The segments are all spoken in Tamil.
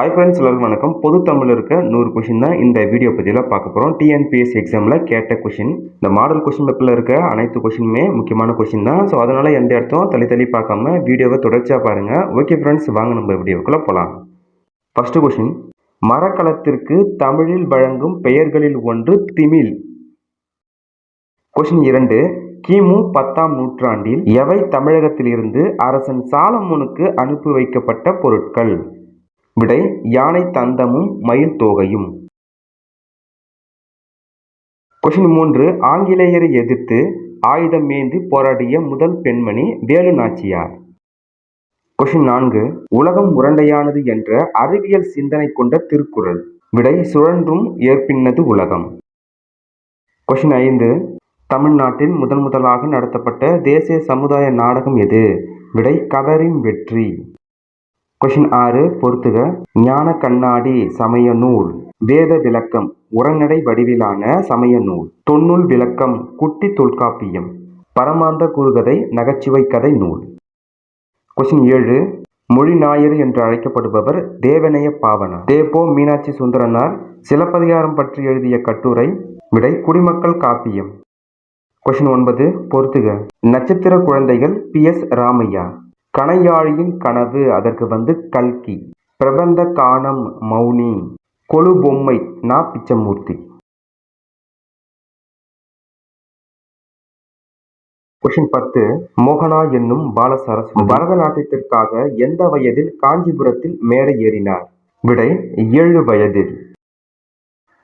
ஹாய் ஃப்ரெண்ட்ஸ் எல்லாருக்கும் வணக்கம். பொது தமிழ் இருக்க நூறு கொஷின் தான் இந்த வீடியோ பதிவில் பார்க்க போகிறோம் டிஎன்பிஎஸ்சி எக்ஸாமில் கேட்ட கொஷின் இந்த மாடல் கொஷின் பேப்பரில் இருக்க அனைத்து கொஷினுமே முக்கியமான கொஷின் தான். ஸோ அதனால் எந்த இடத்தும் தள்ளி தள்ளி பார்க்காம வீடியோவை தொடர்ச்சியாக பாருங்கள் ஓகே ஃப்ரெண்ட்ஸ் வாங்க நம்ம வீடியோக்குள்ளே போகலாம் ஃபஸ்ட்டு கொஷின் மரக்கலத்திற்கு தமிழில் வழங்கும் பெயர்களில் ஒன்று திமில். கொஷின் இரண்டு. கிமு பத்தாம் நூற்றாண்டில் எவை தமிழகத்திலிருந்து அரசன் சாலமோனுக்கு அனுப்பி வைக்கப்பட்ட பொருட்கள்? விடை யானை தந்தமும் மயில் தோகையும். கொஷின் மூன்று. ஆங்கிலேயரை எதிர்த்து ஆயுதம் ஏந்தி போராடிய முதல் பெண்மணி வேலு நாச்சியார். கொஷின் நான்கு. உலகம் உரண்டையானது என்ற அறிவியல் சிந்தனை கொண்ட திருக்குறள். விடை சுழன்றும் ஏற்பின்னது உலகம். கொஷின் ஐந்து. தமிழ்நாட்டில் முதன் முதலாக நடத்தப்பட்ட தேசிய சமுதாய நாடகம் எது? விடை கதரின் வெற்றி. கொஷின் ஆறு பொறுத்துக. ஞான கண்ணாடி சமய நூல் வேத விளக்கம். உரநடை வடிவிலான சமய நூல் தொன்னூல் விளக்கம். குட்டி தொல்காப்பியம். பரமாந்த குறுகதை நகைச்சுவை கதை நூல். கொஷின் ஏழு மொழி ஞாயிறு என்று அழைக்கப்படுபவர் தேவனைய பாவனா. தேபோ மீனாட்சி சுந்தரனார் சிலப்பதிகாரம் பற்றி எழுதிய கட்டுரை விடை குடிமக்கள் காப்பியம். கொஷின் ஒன்பது பொறுத்துக. நட்சத்திர குழந்தைகள் பி எஸ் ராமையா. கணையாழியின் கனவு அதற்கு வந்து கல்கி. பிரபந்த காணம் மௌனி. கொழு பொம்மை நா பிச்சமூர்த்தி. கொஷின் பத்து. மோகனா என்னும் பாலசரஸ் பரதநாட்டியத்திற்காக எந்த வயதில் காஞ்சிபுரத்தில் மேடை ஏறினார்? விடை ஏழு வயதில்.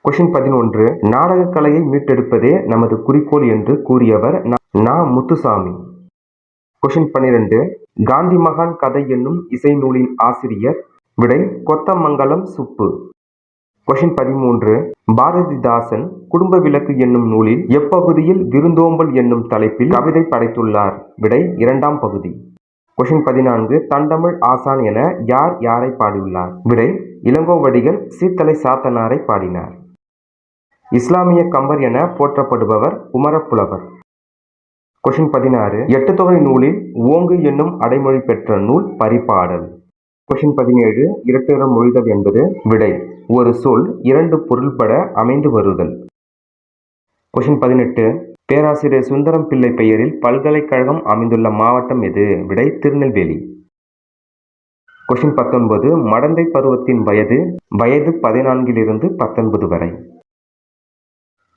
கொஷின் பதினொன்று. நாடகக் கலையை மீட்டெடுப்பதே நமது குறிக்கோள் என்று கூறியவர் நா முத்துசாமி. கொஷின் பன்னிரண்டு. காந்தி மகான் கதை என்னும் இசை நூலின் ஆசிரியர் விடை கொத்தமங்கலம் சுப்பு. கொஷின் பதிமூன்று. பாரதிதாசன் குடும்ப விளக்கு என்னும் நூலில் எப்பகுதியில் விருந்தோம்பல் என்னும் தலைப்பில் கவிதை படைத்துள்ளார். விடை இரண்டாம் பகுதி. கொஷின் பதினான்கு. தண்டமிழ் ஆசான் என யார் யாரை பாடியுள்ளார்? விடை இளங்கோவடிகள் சீத்தலை சாத்தனாரை பாடினார். இஸ்லாமிய கம்பர் என போற்றப்படுபவர் குமரப்புலவர் கொஷின் பதினாறு எட்டு தொகை நூலில் ஓங்கு என்னும் அடைமொழி பெற்ற நூல் பரிபாடல் கொஷின் பதினேழு இரட்டிறம் மொழிதல் என்பது விடை. ஒரு சொல் இரண்டு பொருள்பட அமைந்து வருதல். கொஷின் பதினெட்டு பேராசிரியர் சுந்தரம் பிள்ளை பெயரில் பல்கலைக்கழகம் அமைந்துள்ள மாவட்டம் எது? விடை திருநெல்வேலி. கொஷின் பத்தொன்பது மடந்தை பருவத்தின் வயது வயது பதினான்கிலிருந்து பத்தொன்பது வரை.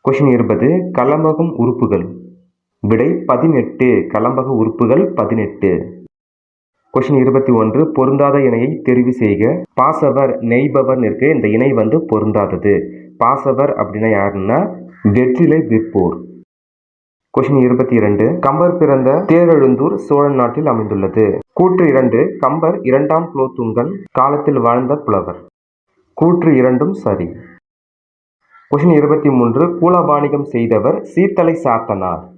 கொஷின் இருபது கலமகம் உறுப்புகள். விடை பதினெட்டு கலம்பக உறுப்புகள் பதினெட்டு. கொஷின் இருபத்தி ஒன்று பொருந்தாத இணையை தெரிவு செய்க. பாசவர் நெய்பவர் இருக்கு இந்த இணை வந்து பொருந்தாதது. பாசவர் அப்படின்னா யாருன்னா? வெற்றிலை விற்போர். கொஷின் இருபத்தி இரண்டு கம்பர் பிறந்த தேரெழுந்தூர் சோழன் நாட்டில் அமைந்துள்ளது. கூற்று இரண்டு கம்பர் இரண்டாம் குலோத்துங்கன் காலத்தில் வாழ்ந்த புலவர். கூற்று இரண்டும் சரி. கொஷின் இருபத்தி மூன்று கூலபாணிகம் செய்தவர் சீத்தலை சாத்தனார்.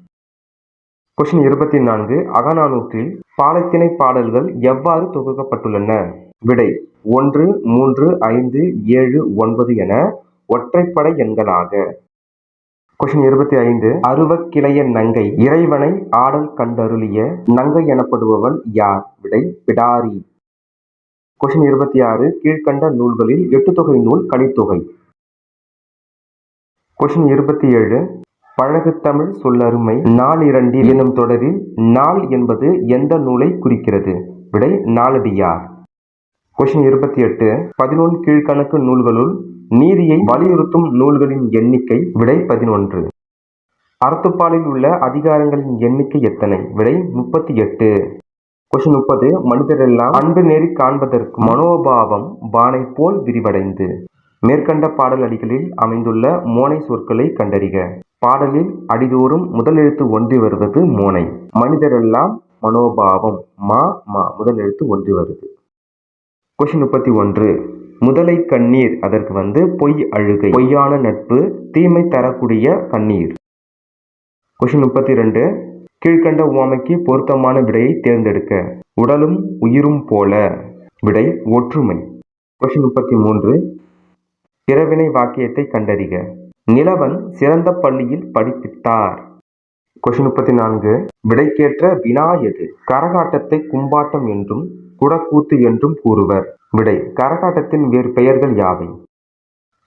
கொஷின் இருபத்தி நான்கு அகநானூற்றில் பாலத்திணை பாடல்கள் எவ்வாறு தொகுக்கப்பட்டுள்ளன? விடை ஒன்று மூன்று ஐந்து ஏழு ஒன்பது என ஒற்றைப்படை எண்களாக. கொஷின் இருபத்தி ஐந்து அருவக்கிளைய நங்கை இறைவனை ஆடல் கண்டருளிய நங்கை எனப்படுபவள் யார்? விடை பிடாரி. கொஷின் இருபத்தி ஆறு கீழ்கண்ட நூல்களில் எட்டு தொகை நூல் கலித்தொகை. கொஷின் இருபத்தி ஏழு பழகுத்தமிழ் சொல்லருமை நாள் இரண்டில் எனும் தொடரில் நாள் என்பது எந்த நூலை குறிக்கிறது? விடை நாளடியார் கொஷின் இருபத்தி எட்டு. பதினொன்று கீழ்கணக்கு நூல்களுள் நீதியை வலியுறுத்தும் நூல்களின் எண்ணிக்கை விடை பதினொன்று. அறத்துப்பாலில் உள்ள அதிகாரங்களின் எண்ணிக்கை எத்தனை? விடை முப்பத்தி எட்டு. கொஷின் முப்பது. மனிதரெல்லாம் அன்பு நேரி காண்பதற்கு மனோபாவம் பானை போல் விரிவடைந்து. மேற்கண்ட பாடல் அடிகளில் அமைந்துள்ள மோனை சொற்களை கண்டறிக. பாடலில் அடிதோறும் முதல் எழுத்து ஒன்றி வருவது மோனை. மனிதரெல்லாம் மனோபாவம். மா மா முதல் எழுத்து ஒன்றி வருது. கொஷின் முப்பத்தி ஒன்று. முதலை கண்ணீர். அதற்கு வந்து பொய் அழுகை. பொய்யான நட்பு தீமை தரக்கூடிய கண்ணீர். கொஷின் முப்பத்தி ரெண்டு கீழ்கண்ட உவமைக்கு பொருத்தமான விடையை தேர்ந்தெடுக்க. உடலும் உயிரும் போல. விடை ஒற்றுமை. கொஷின் முப்பத்தி மூன்று. இரவினை வாக்கியத்தை கண்டறிக. நிலவன் சிறந்த பள்ளியில் படிப்பித்தார் கொஷின் முப்பத்தி நான்கு விடைக்கேற்ற வினா எது? கரகாட்டத்தை கும்பாட்டம் என்றும் குடக்கூத்து என்றும் கூறுவர். விடை கரகாட்டத்தின் வேறு பெயர்கள் யாவை?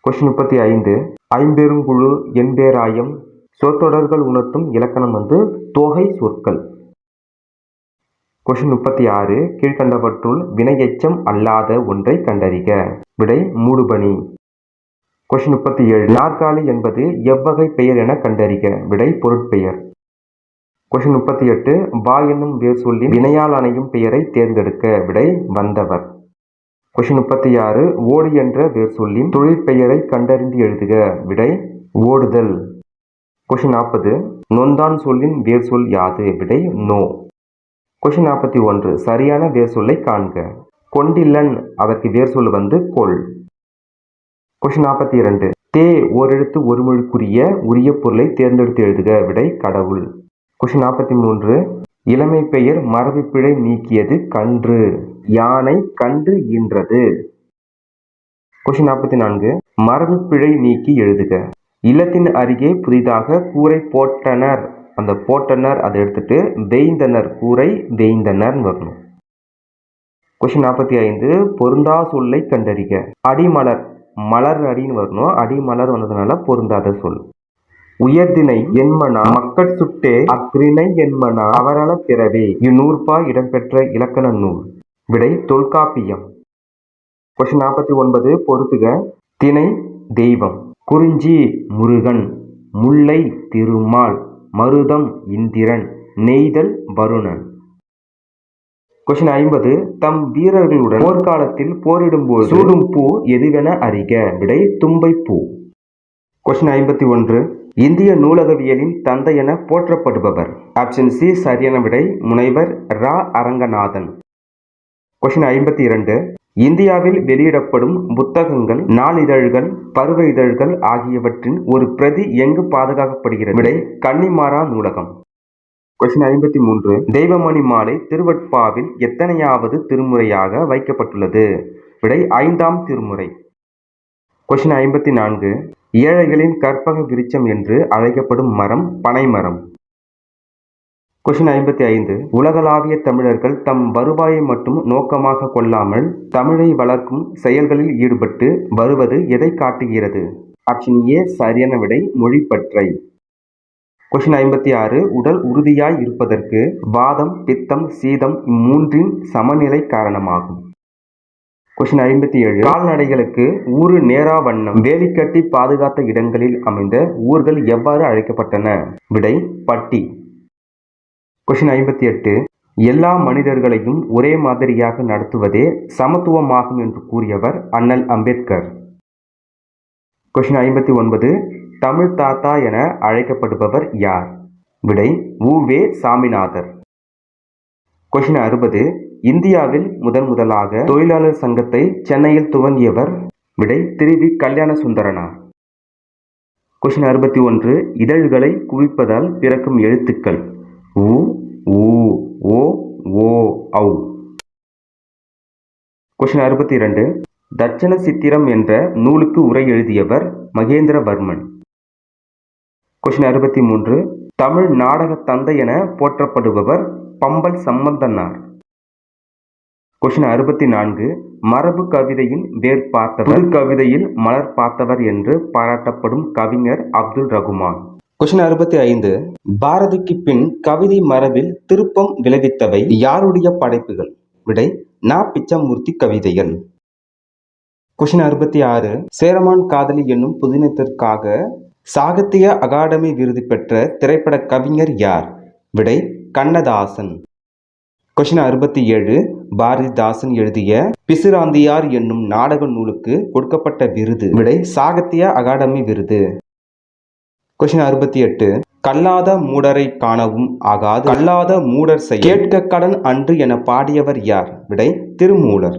கொஷின் முப்பத்தி ஐந்து ஐம்பெருங்குழு எண்பேராயம் சொற்றொடர்கள் உணர்த்தும் இலக்கணம் வந்து தொகை சொற்கள். கொஷின் முப்பத்தி ஆறு கீழ்கண்டவற்றுள் வினையெச்சம் அல்லாத ஒன்றை கண்டறிக. விடை மூடுபனி. கொஸ்டின் முப்பத்தி ஏழு. நாற்காலி என்பது எவ்வகை பெயர் என கண்டறிக. விடை பொருட்பெயர். கொஸ்டின் முப்பத்தி எட்டு. பா என்னும் வேர் சொல்லின் வினையால் அணையும் பெயரை தேர்ந்தெடுக்க. விடை வந்தவர். கொஸ்டின் முப்பத்தி ஆறு. ஓடு என்ற வேர் சொல்லின் தொழிற்பெயரை கண்டறிந்து எழுதுக. விடை ஓடுதல். கொஸ்டின் நாற்பது. நொந்தான் சொல்லின் வேர் சொல் யாது? விடை நோ. கொஸ்டின் நாற்பத்தி ஒன்று. சரியான வேர் சொல்லை காண்க. கொண்டில்லன் அதற்கு வேர் சொல் வந்து கொள். கொஸ்டின் நாற்பத்தி இரண்டு. தே ஓரெழுத்து ஒரு மொழிக்குரிய உரிய பொருளை தேர்ந்தெடுத்து எழுதுக விடை கடவுள். கொஸ்டின் நாற்பத்தி மூன்று. இளமை பெயர் மரபுப்பிழை நீக்கியது கன்று யானை கன்று ஈன்றது. கொஸ்டின் நாற்பத்தி நான்கு. மரபு பிழை நீக்கி எழுதுக. இல்லத்தின் அருகே புதிதாக கூரை போட்டனர் அந்த போட்டனர் அதை எடுத்துட்டு வேய்ந்தனர். கூரை வேய்ந்தனர் வரணும். கொஸ்டின் நாற்பத்தி ஐந்து. பொருந்தா சொல்லை கண்டறிக. அடிமலர் மலர் அடின்னு வரணும். அடி மலர் வந்ததுனால பொருந்தாத சொல். உயர்தினை என்மனா மக்கட் சுட்டே அக்ரிணை என்மனா அவரள பிறவே இந்நூற்பா இடம்பெற்ற இலக்கண நூல். விடை தொல்காப்பியம். கொஸ்டின் நாற்பத்தி ஒன்பது பொறுத்துக. திணை தெய்வம். குறிஞ்சி முருகன். முல்லை திருமால். மருதம் இந்திரன். நெய்தல் வருணன். கொஸ்டின் ஐம்பது. தம் வீரர்களுடன் போர்க்காலத்தில் போரிடும்போது சூடும் பூ எதுவென அறிக? விடை தும்பை பூ. கொஸ்டின் ஐம்பத்தி ஒன்று. இந்திய நூலகவியலின் தந்தை என போற்றப்படுபவர். ஆப்ஷன் சி சரியான விடை முனைவர் ரா. அரங்கநாதன். கொஸ்டின் ஐம்பத்தி இரண்டு. இந்தியாவில் வெளியிடப்படும் புத்தகங்கள் நாளிதழ்கள் பருவ இதழ்கள் ஆகியவற்றின் ஒரு பிரதி எங்கு பாதுகாக்கப்படுகிறது? விடை கன்னிமாரா நூலகம். கொஸ்டின் ஐம்பத்தி மூன்று. தெய்வமணி மாலை திருவட்பாவில் எத்தனையாவது திருமுறையாக வைக்கப்பட்டுள்ளது? விடை ஐந்தாம் திருமுறை. கொஸ்டின் ஐம்பத்தி நான்கு. ஏழைகளின் கற்பக விருச்சம் என்று அழைக்கப்படும் மரம் பனைமரம். கொஸ்டின் ஐம்பத்தி ஐந்து. உலகளாவிய தமிழர்கள் தம் வருவாயை மட்டும் நோக்கமாக கொள்ளாமல் தமிழை வளர்க்கும் செயல்களில் ஈடுபட்டு வருவது எதை காட்டுகிறது? ஆப்ஷன் ஏ சரியான விடை மொழிப்பற்றை. கொஷின் ஐம்பத்தி ஆறு உடல் உறுதியாய் இருப்பதற்கு வாதம் பித்தம் சீதம் இம்மூன்றின் சமநிலை காரணமாகும். கொஷின் ஐம்பத்தி ஏழு கால்நடைகளுக்கு ஊரு நேரா வண்ணம் வேலி கட்டி பாதுகாத்த இடங்களில் அமைந்த ஊர்கள் எவ்வாறு அழைக்கப்பட்டன? விடை பட்டி. கொஷின் ஐம்பத்தி எட்டு எல்லா மனிதர்களையும் ஒரே மாதிரியாக நடத்துவதே சமத்துவமாகும் என்று கூறியவர் அண்ணல் அம்பேத்கர். கொஷின் ஐம்பத்தி ஒன்பது தமிழ் தாத்தா என அழைக்கப்படுபவர் யார்? விடை வே. சாமிநாதர். கொஷின் அறுபது. இந்தியாவில் முதன் முதலாக தொழிலாளர் சங்கத்தை சென்னையில் துவங்கியவர் விடை திருவி கல்யாண சுந்தரனா கொஷின் அறுபத்தி ஒன்று. இதழ்களை குவிப்பதால் பிறக்கும் எழுத்துக்கள். உ ஊ ஓ ஓ ஔ. கொஷின் அறுபத்தி இரண்டு. தட்சண சித்திரம் என்ற நூலுக்கு உரை எழுதியவர் மகேந்திரவர்மன். கொஸ்டின் அறுபத்தி மூன்று. தமிழ் நாடக தந்தை என போற்றப்படுபவர் பம்பல் சம்பந்தனார் கொஸ்டின் அறுபத்தி நான்கு. மரபு கவிதையின் வேர் பார்த்தவர் கவிதையில் மலர் பார்த்தவர் என்று பாராட்டப்படும் கவிஞர் அப்துல் ரகுமான். கொஸ்டின் அறுபத்தி ஐந்து. பாரதிக்கு பின் கவிதை மரபில் திருப்பம் விளைவித்தவை யாருடைய படைப்புகள்? விடை நா. பிச்சமூர்த்தி கவிதைகள். கொஸ்டின் அறுபத்தி ஆறு. சேரமான் காதலி என்னும் புதினத்திற்காக சாகித்ய அகாடமி விருது பெற்ற திரைப்பட கவிஞர் யார்? விடை கண்ணதாசன். கொஷின் அறுபத்தி ஏழு பாரதிதாசன் எழுதிய பிசுராந்தியார் என்னும் நாடக நூலுக்கு கொடுக்கப்பட்ட விருது. விடை சாகித்ய அகாடமி விருது. கொஷின் அறுபத்தி எட்டு கல்லாத மூடரை காணவும் ஆகாது. கல்லாத மூடர் செய் கேட்க கடன் அன்று என பாடியவர் யார்? விடை திருமூலர்.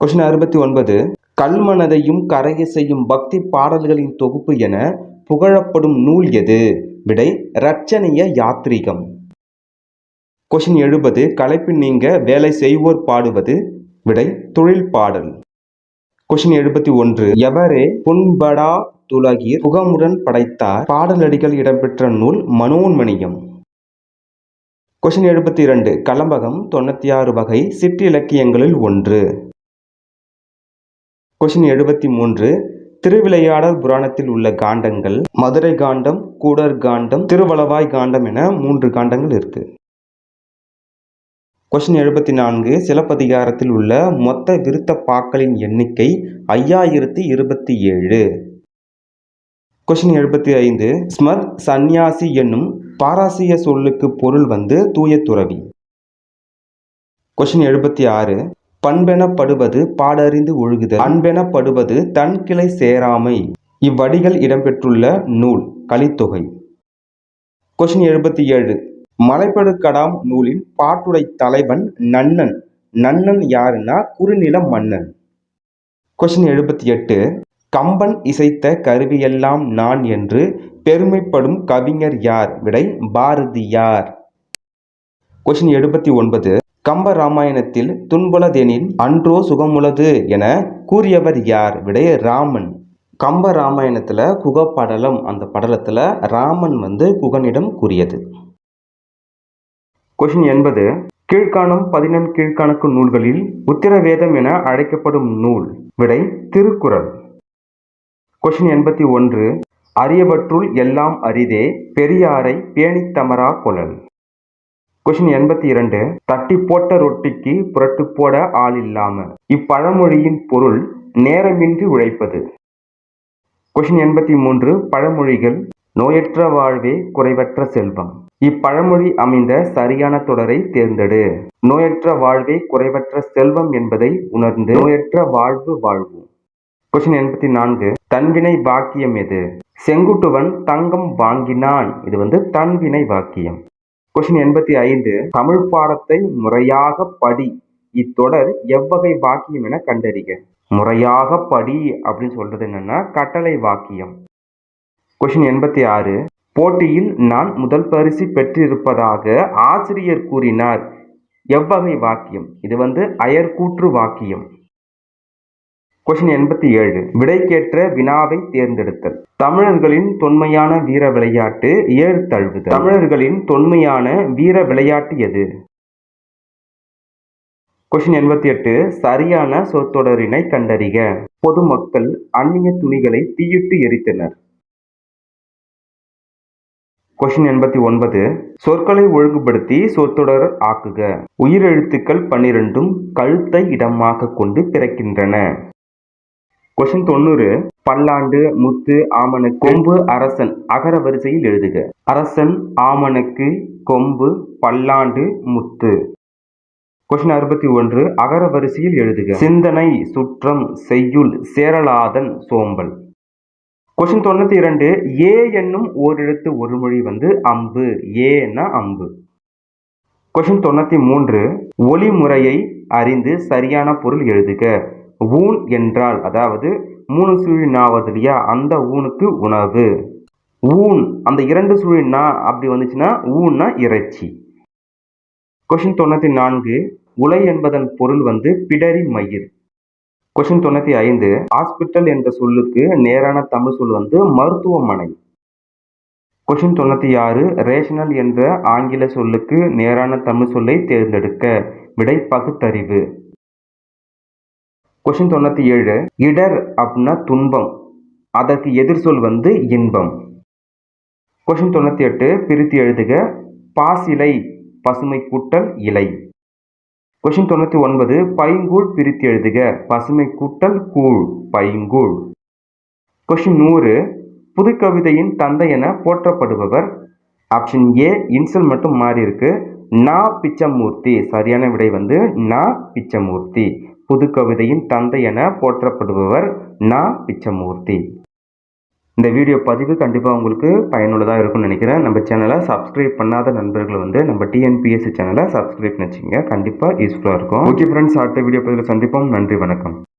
கொஷின் அறுபத்தி ஒன்பது கல்மனதையும் கரைய செய்யும் பக்தி பாடல்களின் தொகுப்பு என புகழப்படும் நூல் எது? விடை ரச்சனைய யாத்ரீகம். கொஷின் எழுபது களைப்பு நீங்க வேலை செய்வோர் பாடுவது. விடை தொழில் பாடல். கொஷின் எழுபத்தி ஒன்று எவரே புண்படா துலகீர் புகமுடன் படைத்தார்? பாடலடிகள் இடம்பெற்ற நூல் மனோன்மணியம். கொஷின் எழுபத்தி இரண்டு கலம்பகம் தொண்ணூற்றி ஆறு வகை சிற்றிலக்கியங்களில் ஒன்று. கொஷின் எழுபத்தி மூன்று திருவிளையாடல் புராணத்தில் உள்ள காண்டங்கள் மதுரை காண்டம் கூடர் காண்டம் திருவளவாய் காண்டம் என மூன்று காண்டங்கள் இருக்கு. கொஷின் எழுபத்தி நான்கு சிலப்பதிகாரத்தில் உள்ள மொத்த விருத்த பாக்களின் எண்ணிக்கை ஐயாயிரத்தி இருபத்தி ஏழு. கொஷின் எழுபத்தி ஐந்து ஸ்மத் சந்நியாசி என்னும் பாராசிய சொல்லுக்கு பொருள் வந்து தூய துறவி. கொஷின் எழுபத்தி ஆறு பண்பெனப்படுவது பாடறிந்து ஒழுகுதல். அன்பெனப்படுவது தன் கிளை சேராமை. இவ்வடிகள் இடம்பெற்றுள்ள நூல் கலித்தொகை. கொஷின் எழுபத்தி ஏழு. மலைப்படுகடாம் நூலின் பாட்டுடை தலைவன் நன்னன். நன்னன் யாருன்னா குறுநில மன்னன். கொஷின் எழுபத்தி எட்டு. கம்பன் இசைத்த கருவியெல்லாம் நான் என்று பெருமைப்படும் கவிஞர் யார்? விடை பாரதியார். கொஷின் எழுபத்தி ஒன்பது. கம்ப ராமாயணத்தில் துன்புலதெனில் அன்றோ சுகமுளது என கூறியவர் யார்? விடை ராமன் கம்ப ராமாயணத்தில் குகப்படலம் அந்த படலத்தில் ராமன் வந்து குகனிடம் கூறியது. கொஷின் என்பது கீழ்காணும் பதினெண் கீழ்கணக்கு நூல்களில் உத்திரவேதம் என அழைக்கப்படும் நூல் விடை திருக்குறள். கொஷின் எண்பத்தி ஒன்று அரியவற்றுள் எல்லாம் அரிதே பெரியாரை பேணித்தமரா கொழல் கொஷின் எண்பத்தி இரண்டு தட்டி போட்ட ரொட்டிக்கு புரட்டு போட ஆள் இல்லாம. இப்பழமொழியின் பொருள் நேரமின்றி உழைப்பது. கொஷின் எண்பத்தி மூன்று பழமொழிகள் நோயற்ற வாழ்வே குறைவற்ற செல்வம். இப்பழமொழி அமைந்த சரியான தொடரை தேர்ந்தெடு. நோயற்ற வாழ்வே குறைவற்ற செல்வம் என்பதை உணர்ந்து நோயற்ற வாழ்வு வாழ்வோம். கொஷின் எண்பத்தி நான்கு தன்வினை வாக்கியம் எது? செங்குட்டுவன் தங்கம் வாங்கினான். இது வந்து தன்வினை வாக்கியம் கொஸ்டின் எண்பத்தி ஐந்து. தமிழ் பாடத்தை முறையாக படி. இத்தொடர் எவ்வகை வாக்கியம் என கண்டறிக. முறையாக படி அப்படின்னு சொல்றது என்னன்னா கட்டளை வாக்கியம். கொஷின் எண்பத்தி ஆறு. போட்டியில் நான் முதல் பரிசு பெற்றிருப்பதாக ஆசிரியர் கூறினார். எவ்வகை வாக்கியம்? இது வந்து அயர்கூற்று வாக்கியம். கொஷின் எண்பத்தி ஏழு. விடைக்கேற்ற வினாவை தேர்ந்தெடுத்தல். தமிழர்களின் தொன்மையான வீர விளையாட்டு ஏறு தழுவுதல். தமிழர்களின் தொன்மையான வீர விளையாட்டு எது? கொஷின் எண்பத்தி எட்டு. சரியான சொற்றொடரினை கண்டறிக. பொதுமக்கள் அந்நிய துணிகளை தீயிட்டு எரித்தனர். கொஷின் எண்பத்தி ஒன்பது. சொற்களை ஒழுங்குபடுத்தி சொற்றொடர் ஆக்குக. உயிரெழுத்துக்கள் பன்னிரெண்டும் கழுத்தை இடமாக கொண்டு பிறக்கின்றன. கொஷின் தொண்ணூறு. பல்லாண்டு முத்து ஆமணக்கு கொம்பு அரசன். அகர வரிசையில் எழுதுக. அரசன் ஆமணக்கு கொம்பு பல்லாண்டு முத்து. கொஷின் அறுபத்தி ஒன்று. அகர வரிசையில் எழுதுக. சிந்தனை சுற்றம் செய்யுள் சேரலாதன் சோம்பல். கொஷின் தொண்ணூத்தி இரண்டு. ஏ என்னும் ஓரெழுத்து ஒரு மொழி வந்து அம்பு. ஏன்னா அம்பு. கொஷின் தொண்ணூத்தி மூன்று. ஒளி முறையை அறிந்து சரியான பொருள் எழுதுக. ஊன் என்றால் அதாவது மூணு சுழி நாவது இல்லையா அந்த ஊனுக்கு உணவு. ஊன் அந்த இரண்டு சுழி நா அப்படி வந்துச்சுன்னா ஊன்னா இறைச்சி. கொஷின் தொண்ணூத்தி நான்கு உலை என்பதன் பொருள் வந்து பிடரி மயிர். கொஷின் தொண்ணூத்தி ஐந்து ஹாஸ்பிட்டல் என்ற சொல்லுக்கு நேரான தமிழ் சொல் வந்து மருத்துவமனை. கொஷின் தொண்ணூத்தி ஆறு ரேஷனல் என்ற ஆங்கில சொல்லுக்கு நேரான தமிழ் சொல்லை தேர்ந்தெடுக்க விடை பகுத்தறிவு கொஷின் தொண்ணூற்றி ஏழு இடர் அப்படின்னா துன்பம். அதற்கு எதிர் சொல் வந்து இன்பம். கொஷின் தொண்ணூற்றி எட்டு பிரித்து எழுதுக. பாசிலை பசுமை கூட்டல் இலை. கொஷின் தொண்ணூற்றி ஒன்பது பைங்கூழ் பிரித்து எழுதுக. பசுமை கூட்டல் கூழ் பைங்கூழ். கொஷின் நூறு. புதுக்கவிதையின் தந்தை என போற்றப்படுபவர். ஆப்ஷன் ஏ இன்சல் மட்டும் மாறி இருக்கு. நா பிச்சமூர்த்தி. சரியான விடை வந்து நா பிச்சமூர்த்தி. புதுக்கவிதையின் தந்தை என போற்றப்படுபவர் நா. பிச்சமூர்த்தி. இந்த வீடியோ பதிவு கண்டிப்பாக உங்களுக்கு பயனுள்ளதாக இருக்கும்னு நினைக்கிறேன். நம்ம சேனலை சப்ஸ்கிரைப் பண்ணாத நண்பர்கள் வந்து நம்ம டிஎன்பிஎஸ்சி சேனலை சப்ஸ்கிரைப் வச்சுக்கோங்க. கண்டிப்பாக யூஸ்ஃபுல்லாக இருக்கும். ஓகே ஃப்ரெண்ட்ஸ் அடுத்த வீடியோ பதிவில் சந்திப்போம். நன்றி வணக்கம்.